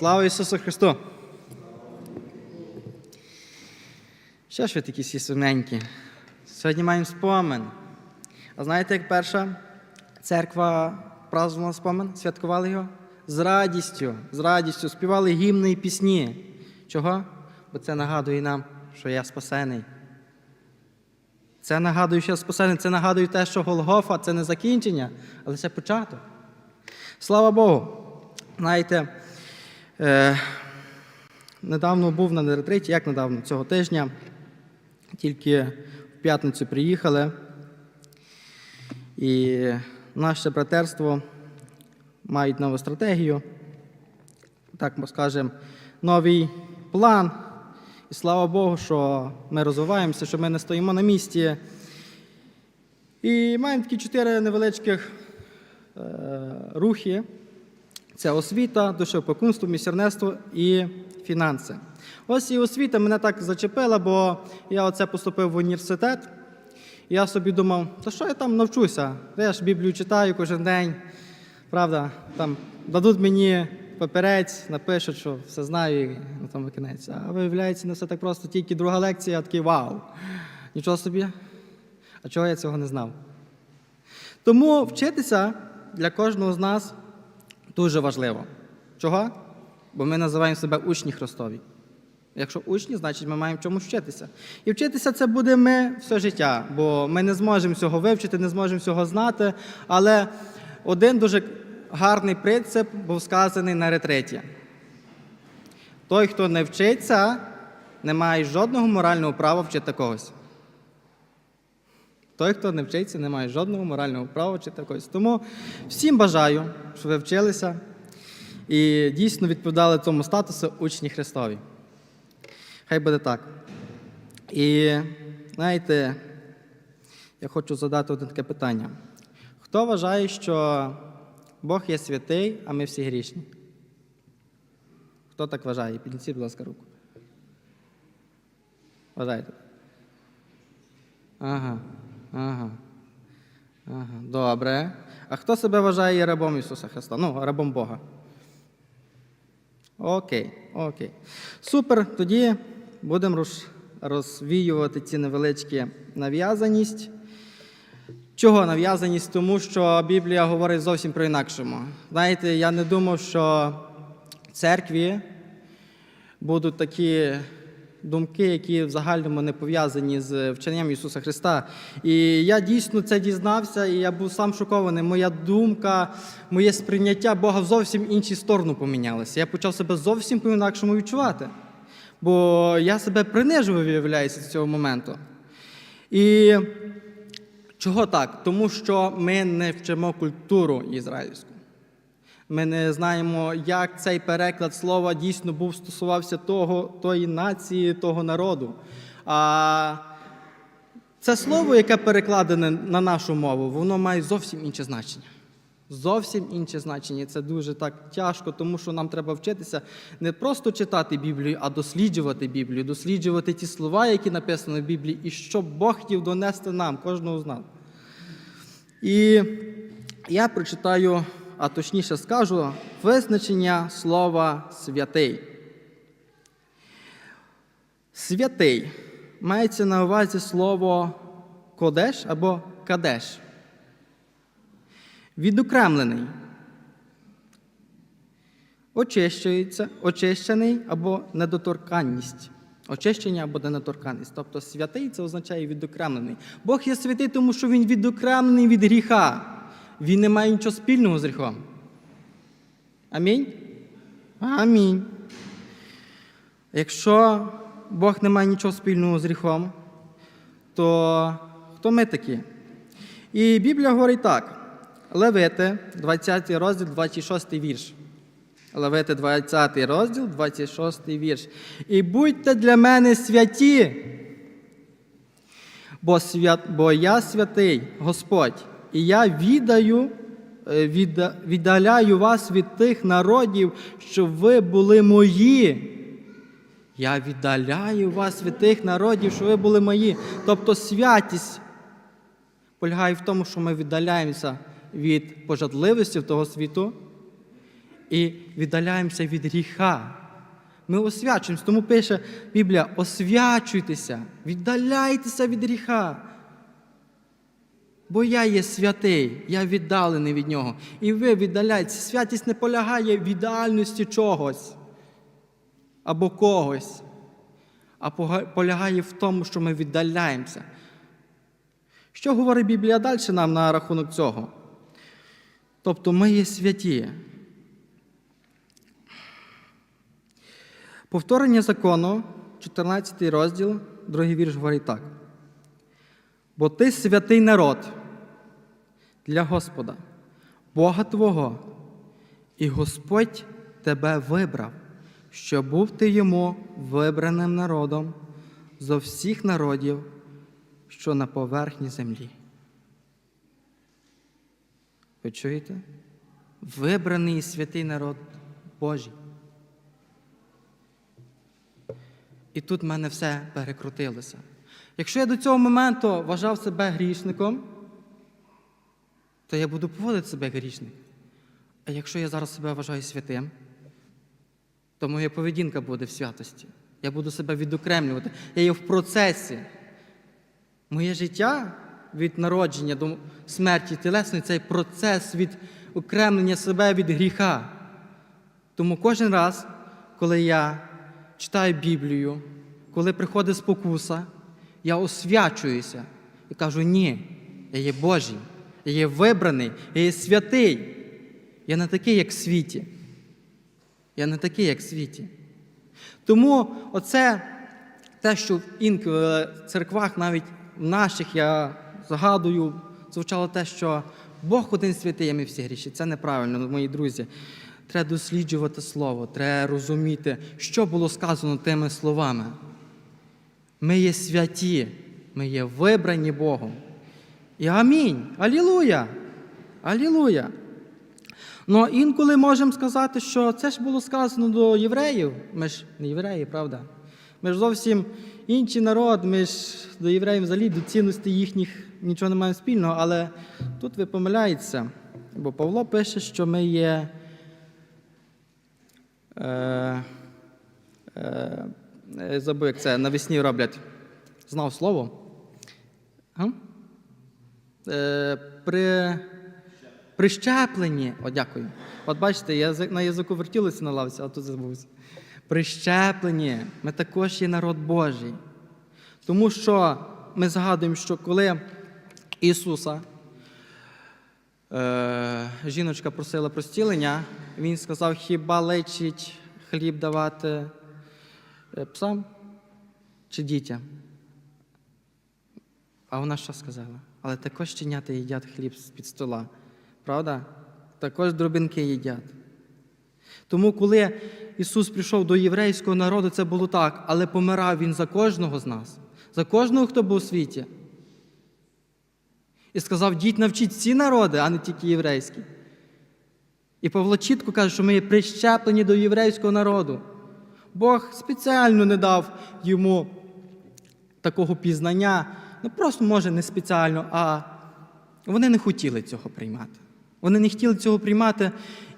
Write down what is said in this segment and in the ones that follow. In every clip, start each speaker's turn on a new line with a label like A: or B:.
A: Слава Ісусу Христу! Що ж ви такі всі? Сьогодні маємо спомин. А знаєте, як перша церква празднувала спомин, святкували його? З радістю, з радістю співали гімни і пісні. Чого? Бо це нагадує нам, що я спасений. Це нагадує, що я спасений, це нагадує те, що Голгофа це не закінчення, але це початок. Слава Богу. Знаєте, е, недавно був на ретриті, як недавно, цього тижня, тільки в п'ятницю приїхали. І наше братерство мають нову стратегію, так ми скажемо, новий план. І слава Богу, що ми розвиваємося, що ми не стоїмо на місці. І маємо такі чотири невеличких е, рухи. Це освіта, душеопекунство, місіонерство і фінанси. Ось і освіта мене так зачепила, бо я оце поступив в університет. І я собі думав, та що я там навчуся? Я ж Біблію читаю кожен день. Правда, там дадуть мені папірець, напишуть, що все знаю, і на тому кінець. А виявляється, не все так просто, тільки друга лекція, я такий вау. Нічого собі. А чого я цього не знав? Тому вчитися для кожного з нас дуже важливо. Чого? Бо ми називаємо себе учні Христові. Якщо учні, значить ми маємо чомусь вчитися. І вчитися це буде ми все життя, бо ми не зможемо всього вивчити, не зможемо всього знати. Але один дуже гарний принцип був сказаний на ретреті. Той, хто не вчиться, не має жодного морального права вчити когось. Той, хто не вчиться, не має жодного морального права вчити когось. Тому всім бажаю, щоб ви вчилися і дійсно відповідали цьому статусу учні Христові. Хай буде так. І знаєте, я хочу задати одне таке питання. Хто вважає, що Бог є святий, а ми всі грішні? Хто так вважає? Піднесіть, будь ласка, руку. Вважаєте? Ага, ага. Ага, добре. А хто себе вважає рабом Ісуса Христа? Ну, рабом Бога. Окей, окей. Супер. Тоді будемо розвіювати ці невеличкі нав'язаність. Чого нав'язаність? Тому що Біблія говорить зовсім про інакшому. Знаєте, я не думав, що церкві будуть такі думки, які в загальному не пов'язані з вченням Ісуса Христа. І я дійсно це дізнався, і я був сам шокований. Моя думка, моє сприйняття Бога в зовсім іншій сторону помінялося. Я почав себе зовсім по-інакшому відчувати. Бо я себе принижував, виявляється, з цього моменту. І чого так? Тому що ми не вчимо культуру ізраїльську. Ми не знаємо, як цей переклад слова дійсно був стосувався того, тої нації, того народу. А це слово, яке перекладене на нашу мову, воно має зовсім інше значення. Зовсім інше значення. Це дуже так тяжко, тому що нам треба вчитися не просто читати Біблію, а досліджувати Біблію, досліджувати ті слова, які написані в Біблії, і що Бог хотів донести нам, кожного з нас. І я прочитаю, а точніше скажу, визначення слова святий. Святий мається на увазі слово кодеш або кадеш. Відокремлений. Очищується, очищений або недоторканність. Очищення або недоторканність. Тобто святий це означає відокремлений. Бог є святий, тому що він відокремлений від гріха. Він не має нічого спільного з гріхом. Амінь? Амінь. Якщо Бог не має нічого спільного з гріхом, то хто ми такі? І Біблія говорить так. Левити, 20 розділ, 26 вірш. Левити 20 розділ, 26 вірш. І будьте для мене святі, бо, свят, бо я святий Господь, і я віддаю, е, відда- віддаляю вас від тих народів, щоб ви були мої. Я віддаляю вас від тих народів, що ви були мої. Тобто святість полягає в тому, що ми віддаляємося від пожадливості того світу і віддаляємося від гріха. Ми освячуємося, тому пише Біблія: освячуйтеся, віддаляйтеся від гріха. Бо я є святий, я віддалений від нього. І ви віддаляєтеся. Святість не полягає в ідеальності чогось або когось, а полягає в тому, що ми віддаляємося. Що говорить Біблія далі нам на рахунок цього? Тобто ми є святі. Повторення закону, 14 розділ, другий вірш говорить так. Бо ти святий народ для Господа, Бога Твого, і Господь тебе вибрав, що був ти йому вибраним народом зо всіх народів, що на поверхні землі. Ви чуєте? Вибраний святий народ Божий. І тут в мене все перекрутилося. Якщо я до цього моменту вважав себе грішником, то я буду поводити себе грішник. А якщо я зараз себе вважаю святим, то моя поведінка буде в святості. Я буду себе відокремлювати. Я є в процесі. Моє життя від народження до смерті тілесної це процес від окремлення себе від гріха. Тому кожен раз, коли я читаю Біблію, коли приходить спокуса, я освячуюся і кажу: ні, я є Божий, я є вибраний, я є святий. Я не такий, як в світі. Я не такий, як в світі. Тому оце те, що в інколи церквах, навіть в наших, я згадую, звучало те, що Бог один святий, а ми всі гріші. Це неправильно, мої друзі. Треба досліджувати слово, треба розуміти, що було сказано тими словами. Ми є святі, ми є вибрані Богом. І амінь. Алілуя! Алілуя! Ну, інколи можемо сказати, що це ж було сказано до євреїв. Ми ж не євреї, правда? Ми ж зовсім інший народ, ми ж до євреїв взагалі до цінностей їхніх нічого не маємо спільного, але тут ви помиляєтеся. Бо Павло пише, що ми є. Е, е, забув, як це навесні роблять. Знав слово? Га? Е, при, прищепленні. О, дякую. От бачите, я на язику вертілося на лавці, а тут забувся. Прищепленні. Ми також є народ Божий. Тому що ми згадуємо, що коли Ісуса е, жіночка просила про зцілення, Він сказав, хіба лечить хліб давати е, псам чи дітям? А вона що сказала? Але також щенята їдять хліб з-під стола. Правда? Також дробинки їдять. Тому, коли Ісус прийшов до єврейського народу, це було так, але помирав Він за кожного з нас, за кожного, хто був у світі. І сказав: діть навчіть всі народи, а не тільки єврейські. І Павло чітко каже, що ми є прищеплені до єврейського народу. Бог спеціально не дав йому такого пізнання, ну просто може не спеціально, а вони не хотіли цього приймати. Вони не хотіли цього приймати,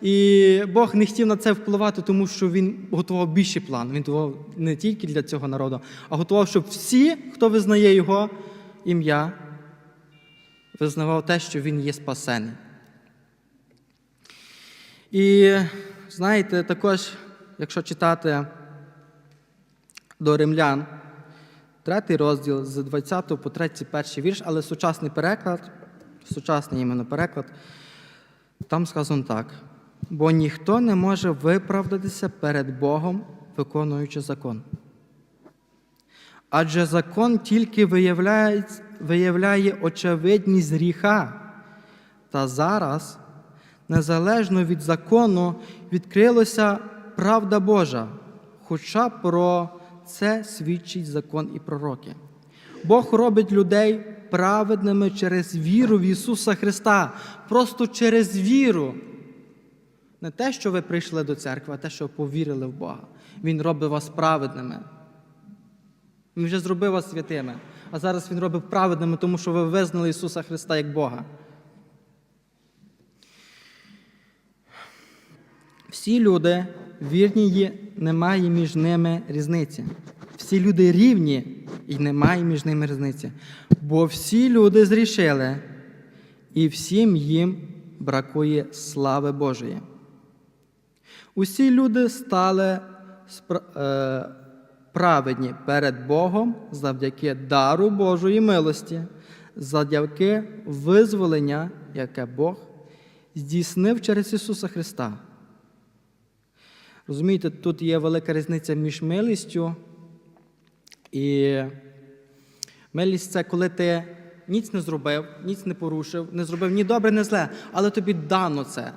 A: і Бог не хотів на це впливати, тому що Він готував більший план. Він готував не тільки для цього народу, а готував, щоб всі, хто визнає Його ім'я, визнавав те, що Він є спасений. І знаєте, також, якщо читати до римлян, третій розділ з 20 по 31 вірш, але сучасний переклад, сучасний іменно переклад, там сказано так: бо ніхто не може виправдатися перед Богом, виконуючи закон. Адже закон тільки виявляє, виявляє очевидність гріха. Та зараз, незалежно від закону, відкрилася правда Божа, хоча про це свідчить закон і пророки. Бог робить людей праведними через віру в Ісуса Христа, просто через віру. Не те, що ви прийшли до церкви, а те, що повірили в Бога. Він робить вас праведними. Він вже зробив вас святими, а зараз Він робить праведними, тому що ви визнали Ісуса Христа як Бога. Всі люди вірні є, немає між ними різниці. Всі люди рівні і немає між ними різниці. Бо всі люди зрішили, і всім їм бракує слави Божої. Усі люди стали е, праведні перед Богом завдяки дару Божої милості, завдяки визволення, яке Бог здійснив через Ісуса Христа. Розумієте, тут є велика різниця між милістю і милість це коли ти ніц не зробив, ніц не порушив, не зробив ні добре, ні зле, але тобі дано це.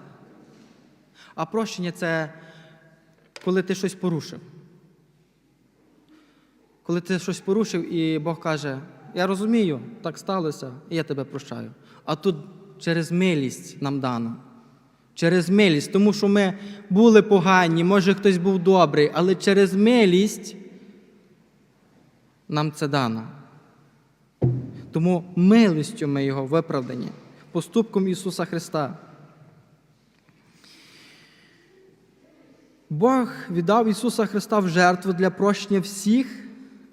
A: А прощення це коли ти щось порушив. Коли ти щось порушив, і Бог каже: Я розумію, так сталося, і я тебе прощаю. А тут через милість нам дано. Через милість, тому що ми були погані, може хтось був добрий, але через милість нам це дано. Тому милістю ми його виправдані, поступком Ісуса Христа. Бог віддав Ісуса Христа в жертву для прощення всіх,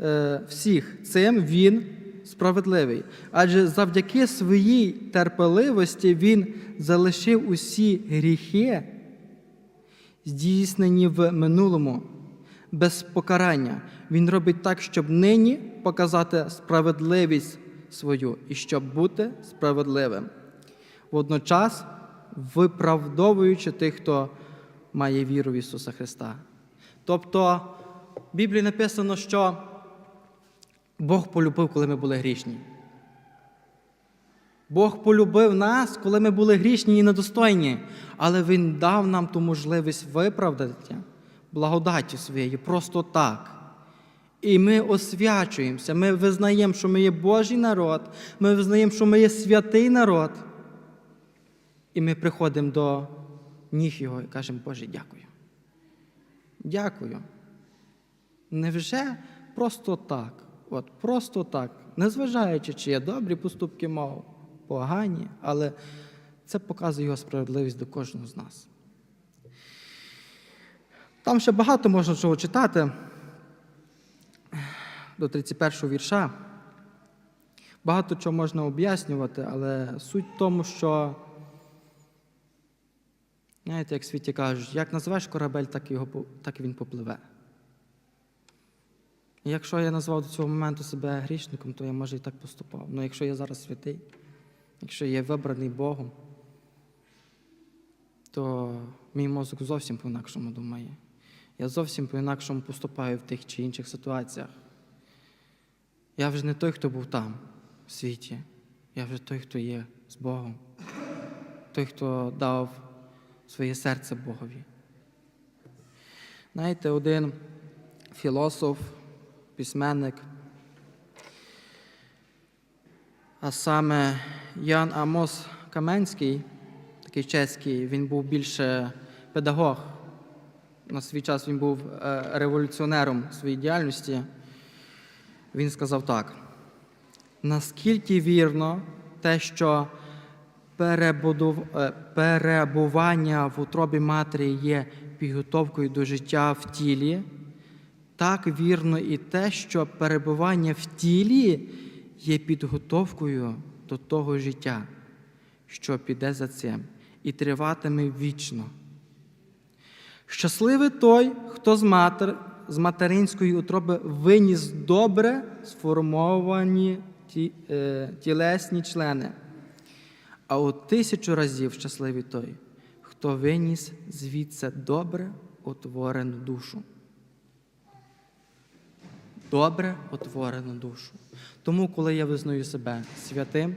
A: е, всіх. Цим Він справедливий. Адже завдяки своїй терпеливості Він залишив усі гріхи, здійснені в минулому, без покарання. Він робить так, щоб нині показати справедливість свою і щоб бути справедливим. Водночас виправдовуючи тих, хто має віру в Ісуса Христа. Тобто в Біблії написано, що Бог полюбив, коли ми були грішні. Бог полюбив нас, коли ми були грішні і недостойні, але Він дав нам ту можливість виправдати благодаттю своєю просто так. І ми освячуємося, ми визнаємо, що ми є Божий народ, ми визнаємо, що ми є святий народ. І ми приходимо до ніг Його і кажемо, Боже, дякую. Дякую. Невже просто так? От просто так, незважаючи, чи є добрі поступки мов, погані, але це показує його справедливість до кожного з нас. Там ще багато можна чого читати до 31 вірша. Багато чого можна об'яснювати, але суть в тому, що, знаєте, як в світі кажуть, як називаєш корабель, так, його, так він попливе. Якщо я назвав до цього моменту себе грішником, то я може і так поступав. Ну якщо я зараз святий, якщо я вибраний Богом, то мій мозок зовсім по-інакшому думає. Я зовсім по-інакшому поступаю в тих чи інших ситуаціях. Я вже не той, хто був там, в світі. Я вже той, хто є з Богом. Той, хто дав своє серце Богові. Знаєте, один філософ, письменник, а саме Ян Амос Каменський, такий чеський, він був більше педагог. На свій час він був е, революціонером своїй діяльності. Він сказав так: наскільки вірно те, що е, перебування в утробі матері є підготовкою до життя в тілі, так вірно і те, що перебування в тілі є підготовкою до того життя, що піде за цим, і триватиме вічно. Щасливий той, хто з, матер, з материнської утроби виніс добре сформовані ті, е, тілесні члени. А у тисячу разів щасливий той, хто виніс звідси добре утворену душу. Добре утворену душу. Тому, коли я визнаю себе святим,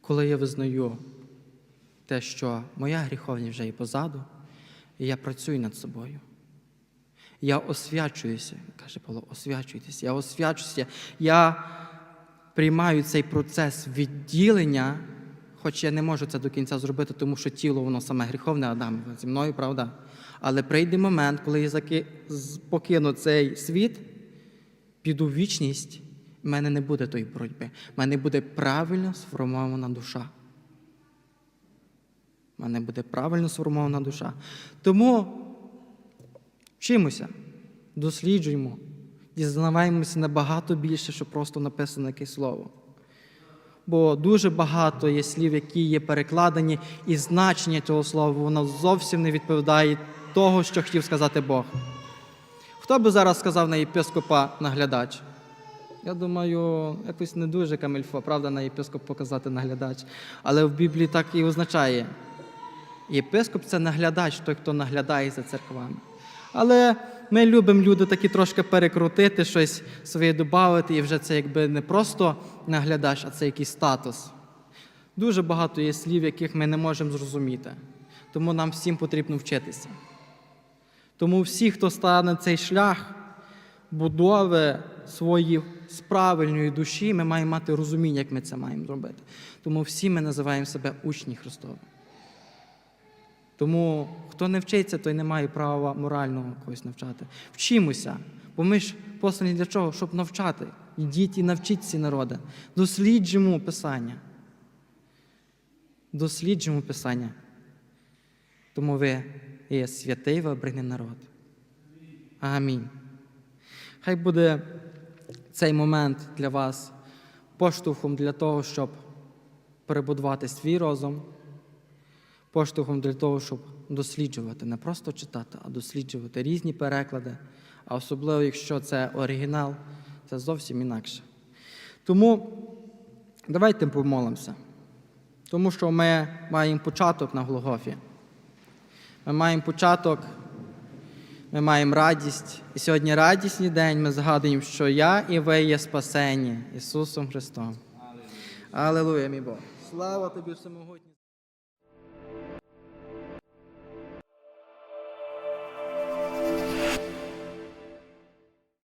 A: коли я визнаю те, що моя гріховність вже є позаду, я працюю над собою. Я освячуюся, каже Павло, освячуйтесь, я освячуюся, я приймаю цей процес відділення, хоч я не можу це до кінця зробити, тому що тіло воно саме гріховне Адам зі мною, правда? Але прийде момент, коли я покину цей світ, піду в вічність, в мене не буде тої боротьби. В мене буде правильно сформована душа. в мене буде правильно сформована душа. Тому вчимося, досліджуємо, дізнаваємося набагато більше, що просто написано якесь слово. Бо дуже багато є слів, які є перекладені, і значення цього слова воно зовсім не відповідає того, що хотів сказати Бог. Хто би зараз сказав на єпископа наглядач? Я думаю, якось не дуже камельфо, правда, на єпископ показати наглядач. Але в Біблії так і означає. Єпископ це наглядач, той, хто наглядає за церквами. Але ми любимо люди такі трошки перекрутити, щось своє додати, і вже це якби не просто наглядач, а це якийсь статус. Дуже багато є слів, яких ми не можемо зрозуміти. Тому нам всім потрібно вчитися. Тому всі, хто стане цей шлях будови своєї з правильної душі, ми маємо мати розуміння, як ми це маємо зробити. Тому всі ми називаємо себе учні Христові. Тому хто не вчиться, той не має права морального когось навчати. Вчимося, бо ми ж послані для чого? Щоб навчати. Ідіть і навчіть ці народи. Досліджуємо Писання. Досліджуємо Писання. Тому ви є святий вибраний народ. Амінь. Хай буде цей момент для вас поштовхом для того, щоб перебудувати свій розум, поштовхом для того, щоб досліджувати, не просто читати, а досліджувати різні переклади, а особливо, якщо це оригінал, це зовсім інакше. Тому давайте помолимося, тому що ми маємо початок на Голгофі. Ми маємо початок, ми маємо радість. І сьогодні радісний день ми згадуємо, що я і ви є спасені Ісусом Христом. Аллилуйя, мій Бог. Слава тобі всемогутній.